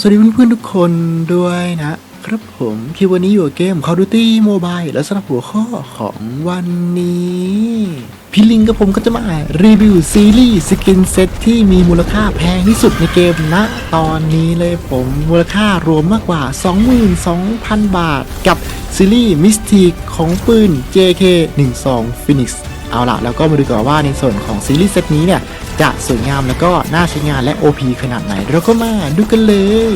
สวัสดีเพื่อนๆทุกคนด้วยนะครับผมคือวันนี้อยู่เกม Call of Duty Mobile และสำหรับหัวข้อของวันนี้พี่ลิงกับผมก็จะมารีวิวซีรีส์สกินเซ็ตที่มีมูลค่าแพงที่สุดในเกมณตอนนี้เลยผมมูลค่ารวมมากกว่า 22,000 บาท กับซีรีส์มิสทีของปืน JK12 Phoenix เอาละแล้วก็มาดูกันว่าในส่วนของซีรีส์เซตนี้เนี่ย จะสวยงามแล้วก็น่าใช้งานและ OP ขนาดไหนเราก็มาดูกันเลย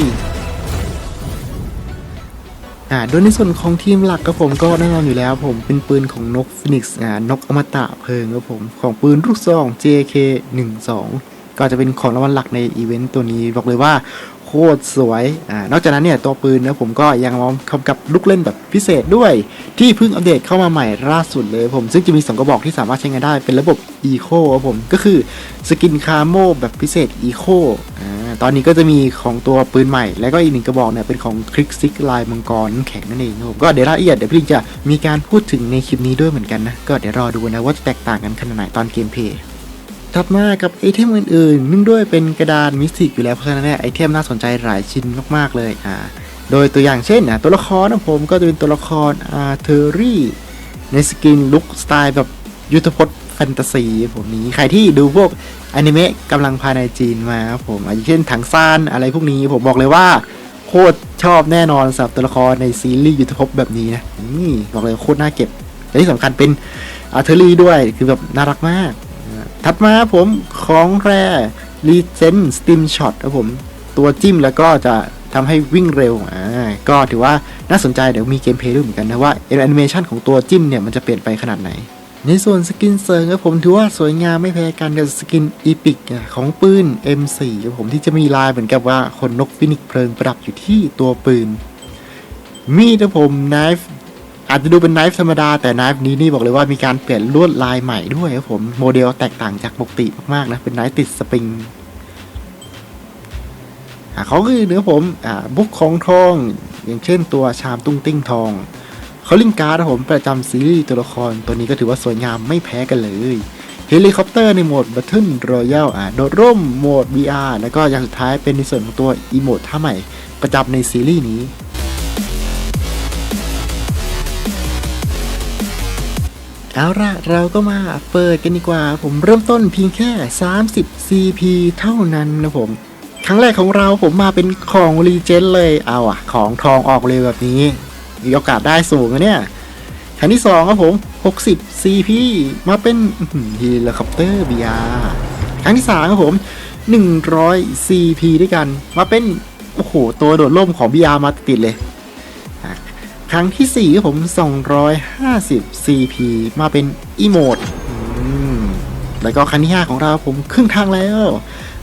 อ่าโดยในส่วนของทีมหลักครับผมก็แน่นอนอยู่แล้วผมเป็นปืนของนกฟินิกส์อ่านกอมตะเพลิงครับผมของปืนลูกซอง JK12 ก็จะเป็นของรางวัลหลักในอีเวนต์ตัวนี้บอกเลยว่า โคตรสวยอ่านอกจากนั้นเนี่ยตัวปืนนะผมก็ยังมากำกับลูกเล่นแบบพิเศษด้วย ที่เพิ่งอัปเดตเข้ามาใหม่ล่าสุดเลยผม ซึ่งจะมีสองกระบอกที่สามารถใช้งานได้เป็นระบบ Eco คครับผม ก็คือสกินคาโมแบบพิเศษ Eco อ่าตอนนี้ก็จะมีของตัวปืนใหม่ แล้วก็อีกหนึ่งกระบอกเนี่ยเป็นของคลิกซิกลายมังกรแข็งนั่นเองครับผมก็เดี๋ยวรายละเอียดเดี๋ยวพี่จะมีการพูดถึงในคลิปนี้ด้วยเหมือนกันนะก็เดี๋ยวรอดูนะว่าจะแตกต่างกันขนาดไหนตอนเกมเพย์ ถัดมากับไอเทมอื่นๆเนื่องด้วยเป็นกระดานมิสติกอยู่แล้วเพราะฉะนั้นเนี่ยไอเทมน่าสนใจหลายชิ้นมากๆเลยอ่าโดยตัวอย่างเช่นนะตัวละครนะผมก็จะเป็นตัวละครอาร์เทอรี่ในสกินลุคสไตล์แบบยุทธพจน์แฟนตาซีผมนี้ใครที่ดูพวกอนิเมะกำลังภายในจีนมาครับผมอาอย่างเช่นถังซานอะไรพวกนี้ผมบอกเลยว่า โคตรชอบแน่นอนสำหรับตัวละครในซีรีส์ยุทธภพแบบนี้นะนี่บอกเลยโคตรน่าเก็บและที่สำคัญเป็นอาร์เทอรี่ด้วยคือแบบน่ารักมาก ถัดมาผมของแร่รีเจนสติมช็อตครับผม ตัวจิ้มแล้วก็จะทำให้วิ่งเร็ว อ่า ก็ถือว่าน่าสนใจเดี๋ยวมีเกมเพลย์ด้วยเหมือนกันนะว่าแอนิเมชันของตัวจิ้มเนี่ยมันจะเปลี่ยนไปขนาดไหน ในส่วนสกินเสริงครับผมถือว่าสวยงามไม่แพ้กันกับสกินอีพิกของปืน M4 ครับผมที่จะมีลายเหมือนกับว่าคนนกฟินิกเพลิงประดับอยู่ที่ตัวปืน มีดครับผม knife อาจจะดูเป็น knife ธรรมดาแต่ knife นี้นี่บอกเลยว่ามีการเปลี่ยนลวดลายใหม่ด้วยครับผมโมเดลแตกต่างจากปกติมากๆนะเป็น knife ติดสปริงเขาคือเนื้อผมอบุกของทอง อย่างเช่นตัวชามตุ้งติ้งทองเขาลิงการ์ดผมประจำซีรีส์ตัวละครตัวนี้ก็ถือว่าสวยงามไม่แพ้กันเลยเฮลิคอปเตอร์ในโหมด Battle Royale อ่าโดดร่มโหมด VR แล้วก็อย่างสุดท้ายเป็นในส่วนของตัวอีโมดท่าใหม่ประจำในซีรีส์นี้ เอาละเราก็มาเปิดกันดีกว่า ผมเริ่มต้นเพียงแค่ 30 CP เท่านั้นนะผม ครั้งแรกของเราผมมาเป็นของรีเจนเลยเอาอะของทองออกเลยแบบนี้ มีโอกาสได้สูงนะเนี่ยครั้งที่2ครับผม 60 CP มาเป็นเฮลิคอปเตอร์ BR ครั้งที่3ครับผม 100 CP ด้วยกัน มาเป็น โอ้โห ตัวโดดร่มของ BR มาติดเลย ครั้งที่4ครับผม 250 CP มาเป็นอีโมดแล้วก็ครั้งที่ 5 ของเราผมครึ่งทางแล้ว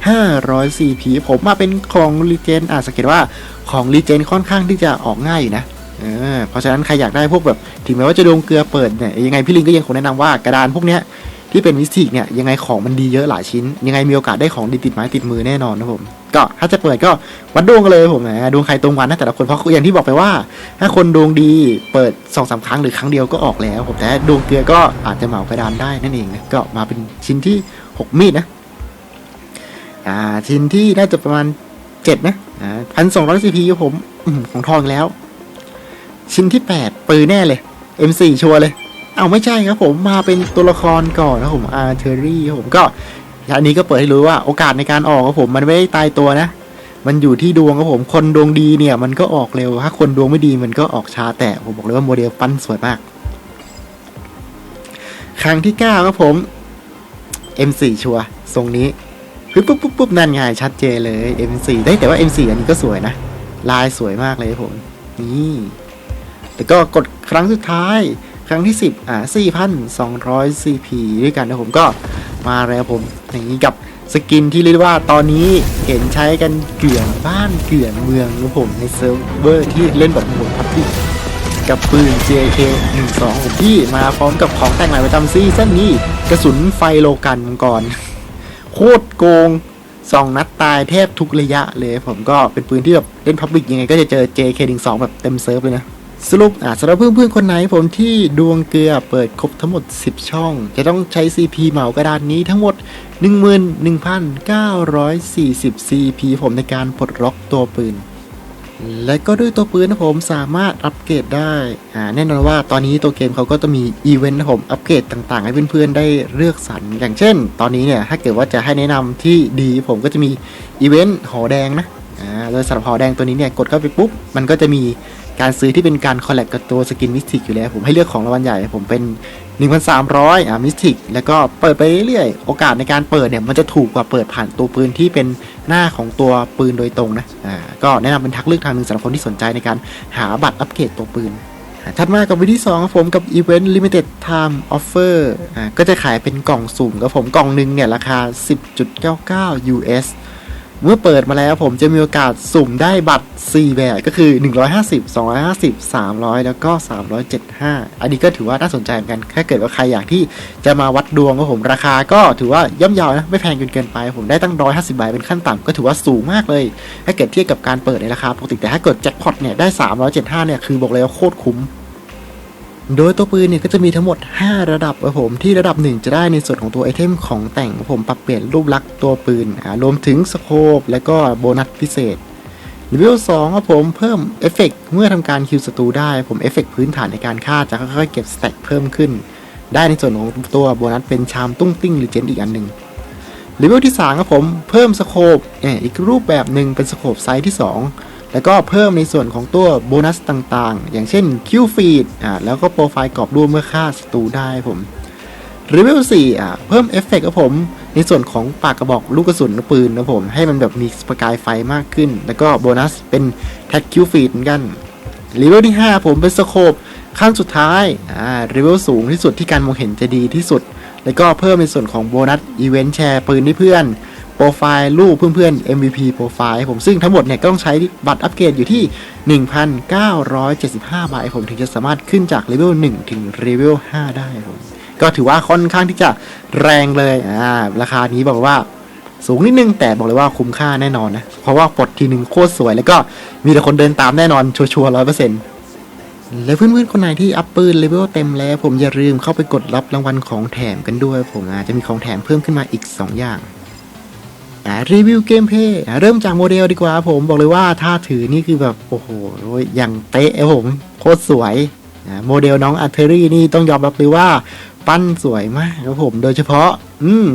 500 CP ผมมาเป็นของรีเจนอะสังเกตว่าของรีเจนค่อนข้างที่จะออกง่ายนะเออเพราะฉะนั้นใครอยากได้พวกแบบถึงแม้ว่าจะดวงเกลือเปิดเนี่ยยังไงพี่ลิงก็ยังคงแนะนำว่ากระดานพวกเนี้ยที่เป็นมิสติกเนี่ยยังไงของมันดีเยอะหลายชิ้น ยังไงมีโอกาสได้ของดีติดไม้ติดมือแน่นอนนะผม ก็ถ้าจะเปิดก็วัดดวงกันเลยผมนะดวงใครตรงวันนะแต่ละคนเพราะอย่างที่บอกไปว่า ถ้าคนดวงดีเปิดสองสาครั้งหรือครั้งเดียวก็ออกแล้ว ผมแต่ดวงเกลือก็อาจจะเหมากระดานได้นั่นเองนะก็มาเป็นชิ้นที่ 6 มีดนะอ่าชิ้นที่น่าจะประมาณ 7 นะอ่าพันสองร้อยซีพีผมของทองแล้ว ชิ้นที่ 8 ปืนแน่เลย M4 ชัวร์เลยเอาไม่ใช่ครับผมมาเป็นตัวละครก่อนนะผมอาร์เทอรี่ผมก็ อันนี้ก็เปิดให้รู้ว่าโอกาสในการออกของผมมันไม่ได้ตายตัวนะ มันอยู่ที่ดวงครับผม คนดวงดีเนี่ยมันก็ออกเร็ว ถ้าคนดวงไม่ดีมันก็ออกช้า แต่ผมบอกเลยว่าโมเดลปั้นสวยมาก ครั้งที่9ครับผม M4 ชัวร์ทรงนี้ปุ๊บปุ๊บปุ๊บปุ๊บนั่นไงชัดเจนเลย M4 ได้แต่ว่า M4 อันนี้ก็สวยนะ ลายสวยมากเลยผม นี่แต่ก็กดครั้งสุดท้ายครั้งที่ 10 อ่า4,200 CP ด้วยกันนะผมก็ มาแล้วผมอย่างนี้กับสกินที่เรียกว่าตอนนี้เห็นใช้กันเกลื่อนบ้านเกลื่อนเมืองนะผมในเซิร์ฟเวอร์ที่เล่นแบบโหมดพับพิกับปืน JK 1 2ผมที่มาพร้อมกับของแต่งใหม่ประจำซีซั่นนี้ กระสุนไฟโลกันมังกรโคตรโกงสองนัดตายแทบทุกระยะเลย ผมก็เป็นปืนที่แบบเล่นพับบิกยังไงก็จะเจอ JK 1 2แบบเต็มเซิร์ฟเลยนะ สรุปอะสำหรับเพื่อนๆคนไหนผมที่ดวงเกลือเปิดครบทั้งหมด 10 ช่อง จะต้องใช้ CP เหมากระดานนี้ทั้งหมด 11,940 CP ผมในการปลดล็อกตัวปืน และก็ด้วยตัวปืนนะผมสามารถอัปเกรดได้อ่าแน่นอนว่าตอนนี้ตัวเกมเขาก็จะมีอีเวนต์นะผมอัปเกรดต่างๆ ให้เพื่อนๆได้เลือกสรรอย่างเช่น ตอนนี้เนี่ยถ้าเกิดว่าจะให้แนะนำที่ดีผมก็จะมีอีเวนต์หอแดงนะอ่าโดยสำหรับหอแดงตัวนี้เนี่ยกดเข้าไปปุ๊บมันก็จะมี การซื้อที่เป็นการคอลแลกกับตัวสกินมิสติกอยู่แล้ว ผมให้เลือกของรางวัลใหญ่ผมเป็น 1,300 อ่ามิสติกแล้วก็เปิดไปเรื่อยๆ โอกาสในการเปิดเนี่ย มันจะถูกกว่าเปิดผ่านตัวปืนที่เป็นหน้าของตัวปืนโดยตรงนะ อ่า ก็แนะนำเป็นทักเลือกทางหนึ่งสำหรับคนที่สนใจในการหาบัตรอัปเกรดตัวปืนถัดมากับวิธี2ครับผมกับ Event Limited Time Offer อ่าก็จะขายเป็นกล่องสุ่มครับผมกล่องหนึ่งเนี่ยราคา 10.99 US เมื่อเปิดมาแล้วผมจะมีโอกาสสุ่มได้บัตร 4 แบบก็คือ 150 250 300 แล้วก็ 375 อันนี้ก็ถือว่าน่าสนใจเหมือนกัน ถ้าเกิดว่าใครอยากที่จะมาวัดดวงก็ผมราคาก็ถือว่าย่อมเยาวนะ ไม่แพงจนเกินไป ผมได้ตั้ง 150ใบเป็นขั้นต่ำก็ถือว่าสูงมากเลย ถ้าเกิดเทียบกับการเปิดในราคาปกติแต่ถ้าเกิดแจ็คพอตเนี่ยได้ 375 เนี่ยคือบอกเลยว่าโคตรคุ้ม โดยตัวปืนเนี่ยก็จะมีทั้งหมด 5 ระดับครับผมที่ระดับ 1 จะได้ในส่วนของตัวไอเทมของแต่งผมปรับเปลี่ยนรูปลักษณ์ตัวปืนอ่ารวมถึงสโคปและก็โบนัสพิเศษเลเวล2ครับผมเพิ่มเอฟเฟกเมื่อทำการคิวศัตรูได้ผมเอฟเฟกพื้นฐานในการฆ่าจะค่อยๆเก็บสแต็กเพิ่มขึ้น ได้ในส่วนของตัวโบนัสเป็นชามตุ้งติ้งหรือเจนอีกอันหนึ่งเลเวลที่3ครับผมเพิ่มสโคปเนี่ยอีกรูปแบบหนึ่งเป็นสโคปไซส์ที่ 2 แล้วก็เพิ่มในส่วนของตัวโบนัสต่างๆ อย่างเช่นคิวฟีดอ่าแล้วก็โปรไฟล์กรอบรูปเมื่อฆ่าศัตรูได้ผมเลเวล4อ่าเพิ่มเอฟเฟกต์ครับผม ในส่วนของปากกระบอกลูกกระสุนปืนนะผม ให้มันแบบมีประกายไฟมากขึ้น แล้วก็โบนัสเป็นแท็กคิวฟีดเหมือนกันเลเวลที่ 5 ผมเป็นสโคปขั้นสุดท้ายอ่าเลเวลสูงที่สุดที่การมองเห็นจะดีที่สุด แล้วก็เพิ่มในส่วนของโบนัสอีเวนต์แชร์ปืนให้เพื่อน โปรไฟล์รูปเพื่อนๆ MVP โปรไฟล์ผมซึ่งทั้งหมดเนี่ยก็ต้องใช้บัตรอัปเกรดอยู่ที่ 1,975บาทผมถึงจะสามารถขึ้นจากเลเวล1 ถึงเลเวล5ได้ผมก็ถือว่าค่อนข้างที่จะแรงเลยอ่าราคานี้บอกว่าสูงนิดนึง แต่บอกเลยว่าคุ้มค่าแน่นอนนะ เพราะว่าปลดทีหนึ่งโคตรสวย แล้วก็มีแต่คนเดินตามแน่นอน ชัวร์ร้อยเปอร์เซ็นต์และเพื่อนๆ คนไหนที่อัพปืนเลเวลเต็มแล้ว ผมอย่าลืมเข้าไปกดรับรางวัลของแถมกันด้วย ผมอาจจะมีของแถมเพิ่มขึ้นมาอีก 2 อย่าง รีวิวเกมเพย์เริ่มจากโมเดลดีกว่าผมบอกเลยว่าถ้าถือนี่คือแบบ โอ้โหอย่างเป๊ะผมโคตรสวยโมเดลน้องอัลเทอรี่นี่ต้องยอมรับเลยว่า ปั้นสวยมากครับผมโดยเฉพาะ อืม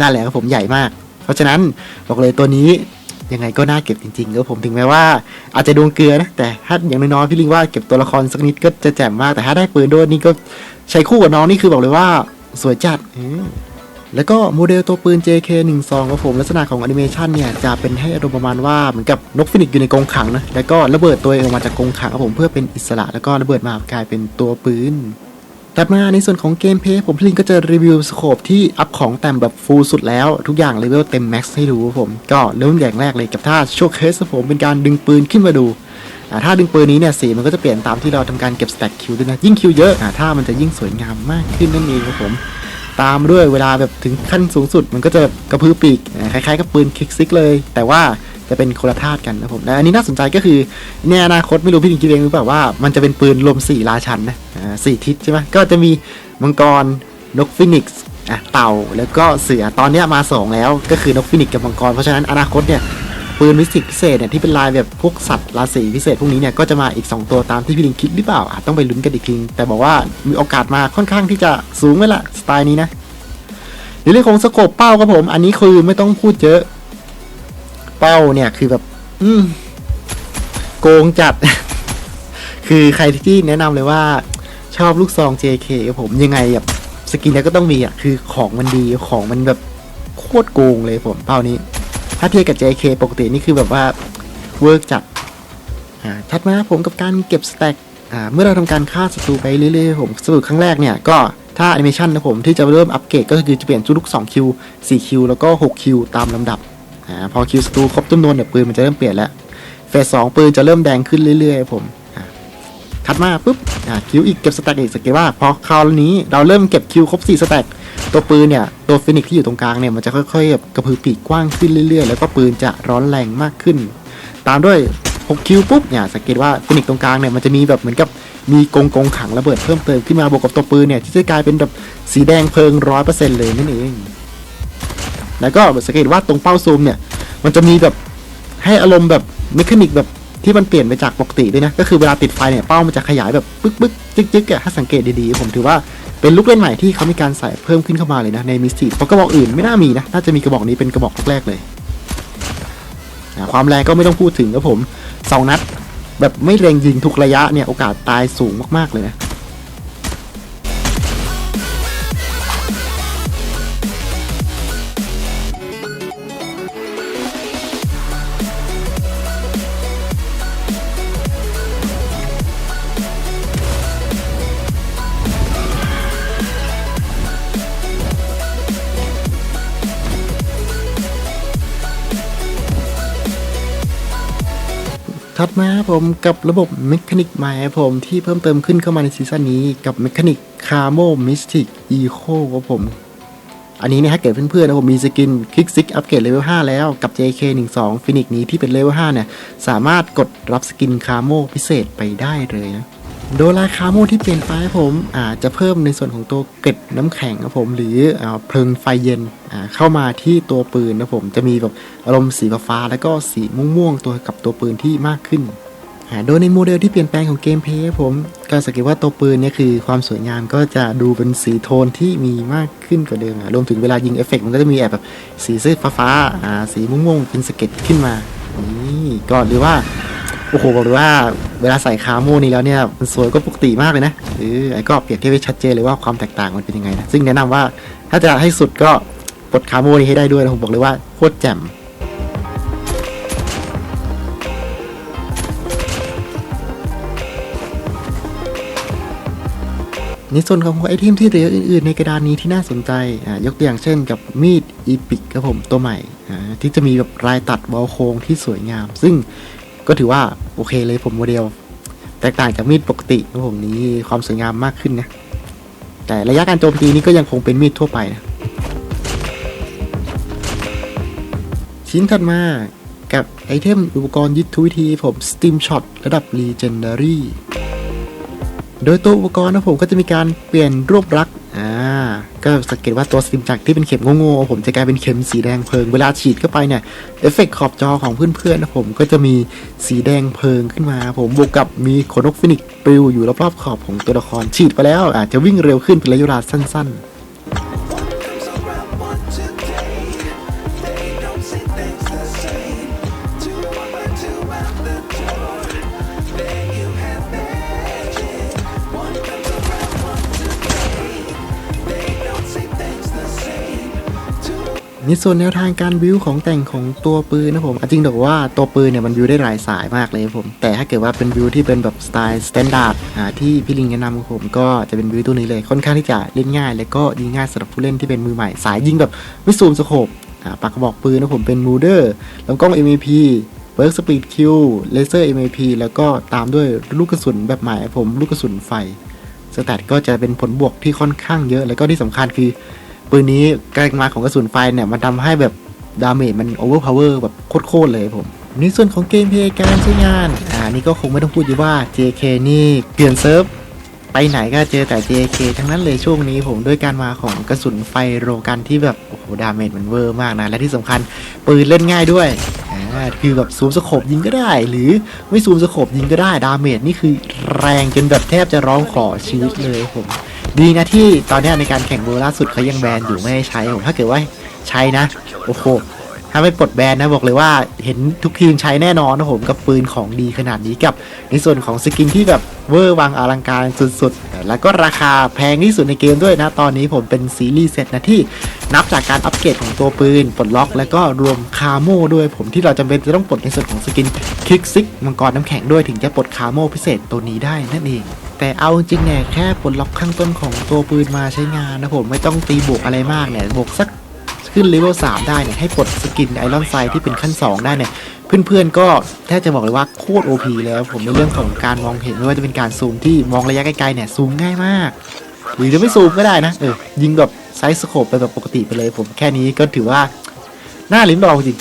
นั่นแหละครับผมใหญ่มาก เพราะฉะนั้นบอกเลยตัวนี้ยังไงก็น่าเก็บจริงๆครับผมถึงแม้ว่าอาจจะดวงเกลือนะแต่ถ้าอย่างน้อยๆพี่ลิงว่าเก็บตัวละครสักนิดก็จะแจ่มมากแต่ถ้าได้ปืนด้วยนี่ก็ใช้คู่กับน้องนี่คือบอกเลยว่าสวยจัดอื แล้วก็โมเดลตัวปืน JK12 ครับผมลักษณะของแอนิเมชันเนี่ยจะเป็นให้อารมณ์ประมาณว่าเหมือนกับนกฟินิกซ์อยู่ในกรงขังนะแล้วก็ระเบิดตัวเองออกมาจากกรงขังครับผมเพื่อเป็นอิสระ แล้วก็ระเบิดมากลายเป็นตัวปืนถัดมาในส่วนของเกมเพลย์ผมพลิงก็จะรีวิวสโคปที่อัพของแต่งแบบฟูลสุดแล้ว ทุกอย่างเลเวลเต็มแม็กซ์ให้ดูครับผม ก็เริ่มอย่างแรกเลยกับท่าโชว์เคสครับผมเป็นการดึงปืนขึ้นมาดูถ้าดึงปืนนี้เนี่ยสีมันก็จะเปลี่ยนตามที่เราทำการเก็บสแต็กคิวด้วยนะยิ่งคิวเยอะอถ้ามันจะยิ่งสวยงามมากขึ้นนั่นเองครับผม ตามด้วยเวลาแบบถึงขั้นสูงสุด มันก็จะแบบกระพือปีกคล้ายๆกับปืนคิกซิกเลย แต่ว่าจะเป็นคนละธาตุกันนะผมและอันนี้น่าสนใจก็คือในอนาคตไม่รู้พี่ลิงคิดเองหรือเปล่าว่ามันจะเป็นปืนลมสี่ราชันนะสี่ทิศใช่ไหมก็จะมีมังกรนกฟินิกซ์อะเต่าแล้วก็เสือตอนนี้มาสองแล้วก็คือนกฟินิกซ์กับมังกร เพราะฉะนั้นอนาคตเนี่ย ปืนวิสิกพิเศษเนี่ยที่เป็นลายแบบพวกสัตว์ราศีพิเศษพวกนี้เนี่ยก็จะมาอีก 2 ตัวตามที่พี่ลิงคิดหรือเปล่าอะต้องไปลุ้นกันอีกทีแต่บอกว่ามีโอกาสมาค่อนข้างที่จะสูงไว้ละสไตล์นี้นะในเรื่องของสโคปเป้าครับผม อันนี้คือไม่ต้องพูดเยอะเป้าเนี่ยคือแบบ อืมโกงจัด คือใครที่แนะนำเลยว่าชอบลูกซอง JK ครับผมยังไงแบบสกินเนี่ยก็ต้องมีอะคือของมันดีของมันแบบโคตรโกงเลยผมเป้านี้ ถ้าเทียบกับ JK ปกตินี่คือแบบว่าเวิร์กจัดชัดมาผมกับการเก็บสแต็กเมื่อเราทำการฆ่าศัตรูไปเรื่อยๆผมสรุปครั้งแรกเนี่ยก็ถ้าแอนิเมชันนะผมที่จะเริ่มอัปเกรดก็คือจะเปลี่ยนจุดลูก2คิว4คิวแล้วก็ 6 คิวตามลำดับอพอคิวศัตรูครบจำนวนเนี่ยปืนมันจะเริ่มเปลี่ยนแล้วเฟสสองปืนจะเริ่มแดงขึ้นเรื่อยๆผม ถัดมาปุ๊บอ่าคิวอีกเก็บสแต็กอีกสังเกตว่าพอคราวนี้เราเริ่มเก็บคิวครบ4สแต็กตัวปืนเนี่ยตัวฟินิกที่อยู่ตรงกลางเนี่ยมันจะค่อยๆแบบกระพือปีกกว้างขึ้นเรื่อยๆ แล้วก็ปืนจะร้อนแรงมากขึ้น ตามด้วย6คิวปุ๊บเนี่ยสังเกตว่าฟินิกตรงกลางเนี่ยมันจะมีแบบเหมือนกับมีกงกงขังระเบิดเพิ่มเติมขึ้นมาบวกกับตัวปืนเนี่ยที่จะกลายเป็นแบบสีแดงเพลิงร้อยเปอร์เซ็นต์เลยนั่นเอง แล้วก็สังเกตว่าตรงเป้าซูมเนี่ยมันจะมีแบบให้อารมณ์แบบเมคานิกแบบ ที่มันเปลี่ยนไปจากปกติด้วยนะ ก็คือเวลาติดไฟเนี่ยเป้ามันจะขยายแบบปึ๊กปึ๊กจึ๊กจึ๊กอะถ้าสังเกตดีๆ ผมถือว่าเป็นลูกเล่นใหม่ที่เขามีการใส่เพิ่มขึ้นเข้ามาเลยนะในมิสติเพราะกระบอกอื่นไม่น่ามีนะน่าจะมีกระบอกนี้เป็นกระบอกแรกๆเลยความแรงก็ไม่ต้องพูดถึงครับผมสองนัดแบบไม่เล็งยิงทุกระยะเนี่ยโอกาสตายสูงมากๆเลยนะ ถัดมาครับผมกับระบบเมคานิกใหม่ผมที่เพิ่มเติมขึ้นเข้ามาในซีซั่นนี้กับเมคานิกคาร์โมมิสติกอีโคครับผม อันนี้เนี่ยถ้าเกิดเพื่อนๆนะผมมีสกินคลิกซิกอัปเกรดเลเวล5แล้วกับ JK12 ฟินิกนี้ที่เป็นเลเวล5เนี่ย สามารถกดรับสกินคาร์โมพิเศษไปได้เลยนะ โดยลาคาร์โมที่เปลี่ยนไปผมอาจจะเพิ่มในส่วนของตัวเกล็ดน้ำแข็งครับผมหรืออเพลิงไฟเย็นเข้ามาที่ตัวปืนนะผมจะมีแบบอารมณ์สีฟ้าแล้วก็สีม่วงๆตัวกับตัวปืนที่มากขึ้นโดยในโมเดลที่เปลี่ยนแปลงของเกมเพลย์ผมก็สังเกตว่าตัวปืนเนี่ยคือความสวยงามก็จะดูเป็นสีโทนที่มีมากขึ้นกว่าเดิมรวมถึงเวลายิงเอฟเฟกต์มันก็จะมีแอบแบบสีเสื้อฟ้าๆอ่าสีม่วงๆเป็นสเก็ตขึ้นมานี่ก็หรือว่า โอ้โหบอกเลยว่าเวลาใส่คาโมนี่แล้วเนี่ยมันสวยก็ปกติมากเลยนะเออไอ้ก็เปรียบเทียบให้ชัดเจนเลยว่าความแตกต่างมันเป็นยังไงนะซึ่งแนะนำว่าถ้าจะให้สุดก็ปลดคาโมนี้ให้ได้ด้วยนะผมบอกเลยว่าโคตรแจ่มในส่วนของไอเทมที่เหลืออื่นๆ ในกระดานนี้ที่น่าสนใจอ่ายกตัวอย่างเช่นกับมีดอีพิกครับผมตัวใหม่อ่าที่จะมีแบบลายตัดวอลโค้งที่สวยงาม ซึ่ง ก็ถือว่าโอเคเลยผมโมเดล แตกต่างจากมีดปกติของผมนี้ความสวยงามมากขึ้นนะ แต่ระยะการโจมตีนี้ก็ยังคงเป็นมีดทั่วไปนะชิ้นถัดมากับไอเทมอุปกรณ์ยุทธวิธีผม Steam Shot ระดับ Legendary โดยตัวอุปกรณ์นะผมก็จะมีการเปลี่ยนรูปลักษณ์อ่าก็สังเกตว่าตัวสติมจักรที่เป็นเข็มโง่ๆผมจะกลายเป็นเข็มสีแดงเพลิง เวลาฉีดเข้าไปเนี่ยเอฟเฟกต์ขอบจอของเพื่อนๆนะผมก็จะมีสีแดงเพลิงขึ้นมา ผมบวกกับมีขนนกฟินิกปลิวอยู่รอบๆขอบของตัวละครฉีดไปแล้วอาจจะวิ่งเร็วขึ้นเป็นระยะเวลาสั้น ๆ ในส่วนแนวทางการวิวของแต่งของตัวปืนนะผมจริงแต่ว่าตัวปืนเนี่ยมันวิวได้หลายสายมากเลยผม แต่ถ้าเกิดว่าเป็นวิวที่เป็นแบบสไตล์สแตนดาร์ดที่พี่ลิงแนะนำผมก็จะเป็นวิวตัวนี้เลยค่อนข้างที่จะเล่นง่าย และก็ยิงง่ายสำหรับผู้เล่นที่เป็นมือใหม่สายยิงแบบไม่ซูมสโคปปากกระบอกปืนนะผมเป็นมูเดอร์ลำกล้อง MAP เบิร์กสปีดคิวเลเซอร์ MAP แล้วก็ตามด้วยลูกกระสุนแบบใหม่ผมลูกกระสุนไฟสแตทก็จะเป็นผลบวกที่ค่อนข้างเยอะ แล้วก็ที่สำคัญคือ ปืนนี้การมาของกระสุนไฟเนี่ย มันทำให้แบบดาเมจมันโอเวอร์พาวเวอร์แบบโคตรๆเลยผมในส่วนของเกมเพลย์การใช้งาน อ่านี่ก็คงไม่ต้องพูดอยู่ว่า JK นี่เปลี่ยนเซิร์ฟไปไหนก็เจอแต่ JK ทั้งนั้นเลยช่วงนี้ผมด้วยการมาของกระสุนไฟโรกันที่แบบ โอ้โห ดาเมจมันเวอร์มากนะ และที่สำคัญปืนเล่นง่ายด้วย อ่า คือแบบซูมสโคปยิงก็ได้ หรือไม่ซูมสโคปยิงก็ได้ ดาเมจนี่คือแรงจนแบบแทบจะร้องขอชีวิตเลยผม ดีนะที่ตอนนี้ในการแข่งเวอร์ล่าสุดเขายังแบนอยู่ไม่ให้ใช้ผมถ้าเกิดว่าใช้นะ โอ้โห ถ้าไม่ปลดแบนนะบอกเลยว่าเห็นทุกทีมใช้แน่นอนนะผมกับปืนของดีขนาดนี้กับ ในส่วนของสกินที่แบบเวอร์วังอลังการสุดๆ แล้วก็ราคาแพงที่สุดในเกมด้วยนะ ตอนนี้ผมเป็นซีรีส์เซตนะที่นับจากการอัปเกรดของตัวปืนปลดล็อกแล้วก็รวมคาโม่ด้วยผมที่เราจำเป็นจะต้องปลดในส่วนของสกินคลิกซิกมังกรน้ำแข็งด้วยถึงจะปลดคาโม่พิเศษตัวนี้ได้นั่นเอง แต่เอาจริงเนี่ยแค่ปลดล็อกข้างต้นของตัวปืนมาใช้งานนะผมไม่ต้องตีบวกอะไรมากเนี่ยบวกสักขึ้นเลเวล3ได้เนี่ยให้ปลดสกินไอรอนไซที่เป็นขั้น 2 ได้เนี่ยเพื่อนๆก็แทบจะบอกเลยว่าโคตร OP แล้วผมในเรื่องของการมองเห็นไม่ว่าจะเป็นการซูมที่มองระยะไกลๆเนี่ยซูมง่ายมาก หรือจะไม่ซูมก็ได้นะเออยิงแบบไซส์สโคปไปแบบปกติไปเลยผมแค่นี้ก็ถือว่าน่าลิ้มลองจริง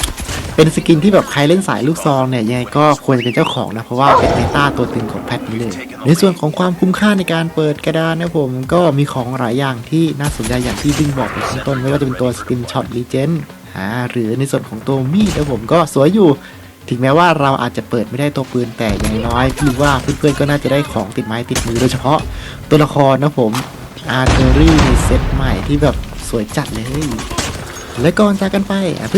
เป็นสกินที่แบบใครเล่นสายลูกซองเนี่ยยังไงก็ควรจะเป็นเจ้าของนะ เพราะว่าเป็นเมตาตัวตึงของแพทนี้เลย ในส่วนของความคุ้มค่าในการเปิดกระดานนะผมก็มีของหลายอย่างที่น่าสนใจอย่างที่ดิ้งบอกไปข้างต้นไม่ว่าจะเป็นตัวสกินช็อตลีเจนอ่าหรือในส่วนของตัวมีดนะผมก็สวยอยู่ถึงแม้ว่าเราอาจจะเปิดไม่ได้ตัวปืนแต่อย่างน้อยพี่ว่าเพื่อนๆก็น่าจะได้ของติดไม้ติดมือโดยเฉพาะตัวละครนะผมอาร์เทอรี่ในเซตใหม่ที่แบบสวยจัดเลย และก่อนจากกันไป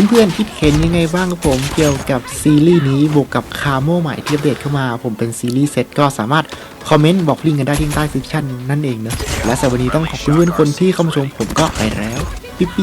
เพื่อนๆคิดเห็นยังไงบ้างครับผมเกี่ยวกับซีรีส์นี้บวกกับคาโมใหม่ที่อัปเดตเข้ามา ผมเป็นซีรีส์เซตก็สามารถคอมเมนต์บอกลิงก์กันได้ที่ใต้ซิชั่นนั่นเองเนะและสำหรับวันนี้ต้องขอบคุณเพื่อนคนที่เข้ามาชมผมก็ไปแล้วปิ๊ป